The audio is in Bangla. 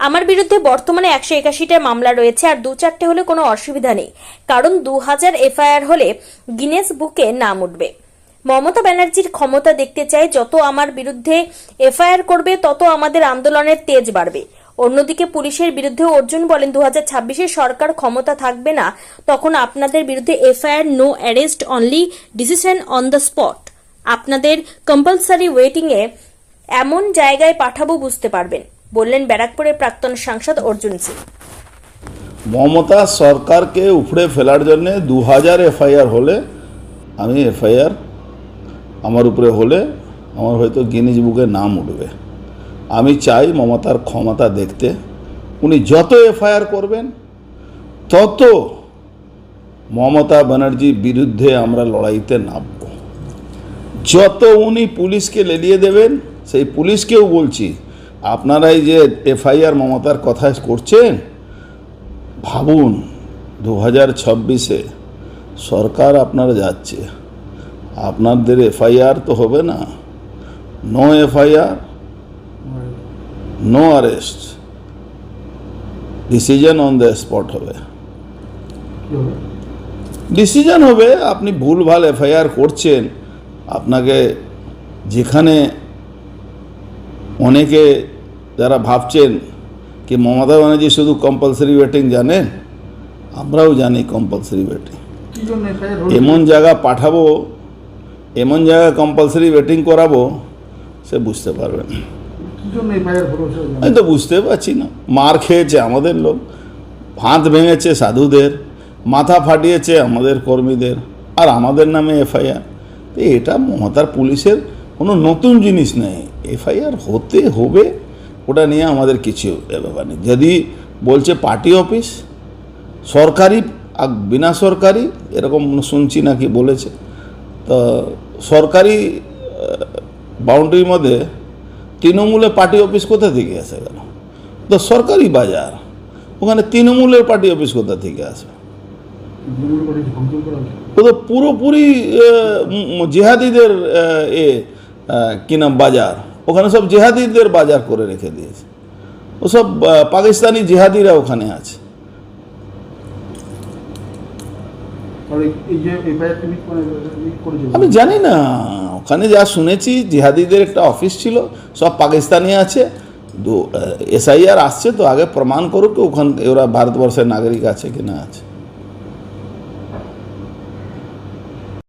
আমার বিরুদ্ধে বর্তমানে একশো একাশিটা মামলা রয়েছে আর দু চারটে হলে কোনো অসুবিধা নেই। কারণ দু হাজার এফআইআর হলে গিনেস বুকে নাম উঠবে। মমতা ব্যানার্জির ক্ষমতা দেখতে চাই, যত আমার বিরুদ্ধে এফআইআর করবে, তত আমাদের আন্দোলনের তেজ বাড়বে। অন্যদিকে পুলিশের বিরুদ্ধে অর্জুন বলেন, দু হাজার সরকার ক্ষমতা থাকবে না, তখন আপনাদের বিরুদ্ধে FIR no arrest only decision on the spot আপনাদের কম্পালসারি ওয়েটিংয়ে এমন জায়গায় পাঠাবো বুঝতে পারবেন। বললেন ব্যারাকপুরের প্রাক্তন সাংসদ অর্জুন সিং। মমতা সরকারকে উপড়ে ফেলার জন্যে দু হাজার এফআইআর হলে, আমি এফআইআর আমার উপরে হলে আমার হয়তো গিনিজ বুকে নাম উঠবে। আমি চাই মমতার ক্ষমতা দেখতে। উনি যত এফআইআর করবেন, তত মমতা ব্যানার্জির বিরুদ্ধে আমরা লড়াইতে নামব। যত উনি পুলিশকে লেলিয়ে দেবেন, সেই পুলিশকেও বলছি আপনারাই যে এফআইআর মমতার কথা করছেন, ভাবুন, দু হাজার ছাব্বিশে সরকার আপনারা যাচ্ছে। আপনাদের এফআইআর তো হবে না। No FIR, no arrest decision on the spot হবে। ডিসিশন হবে, আপনি ভুলভাল এফআইআর করছেন, আপনাকে যেখানে অনেকে যারা ভাবছেন কি মমতা ব্যানার্জি শুধু কম্পালসারি ওয়েটিং জানেন আমরাও জানি কম্পালসারি ওয়েটিং এমন জায়গা পাঠাবো, এমন জায়গা কম্পালসারি ওয়েটিং করাবো, সে বুঝতে পারবে না? আমি তো বুঝতে পারছি না। মার খেয়েছে আমাদের লোক, ফাঁদ ভেঙেছে সাধুদের, মাথা ফাটিয়েছে আমাদের কর্মীদের, আর আমাদের নামে এফআইআর। তো এটা মমতার পুলিশের কোনো নতুন জিনিস নেই। এফআইআর হতে হবে ওটা নিয়ে আমাদের কিছু ব্যাপার নেই। যদি বলছে পার্টি অফিস সরকারি আর বিনা সরকারি এরকম শুনছি নাকি বলেছে তো সরকারি বাউন্ডারির মধ্যে তৃণমূলের পার্টি অফিস কোথা থেকে আসে কেন? তো সরকারি বাজার ওখানে তৃণমূলের পার্টি অফিস কোথা থেকে হয়েছে ও তো পুরোপুরি জেহাদিদের এ আহ, কি নাম বাজার। ওখানে সব জেহাদিদের বাজার করে রেখে দিয়েছে। ওসব পাকিস্তানি জেহাদিরা ওখানে আছে। আমি জানি না ওখানে যা শুনেছি জেহাদিদের একটা অফিস ছিল সব পাকিস্তানি আছে। এসআইআর আসছে তো আগে প্রমাণ করুক ওখান ওরা ভারতবর্ষের নাগরিক আছে কি না আছে।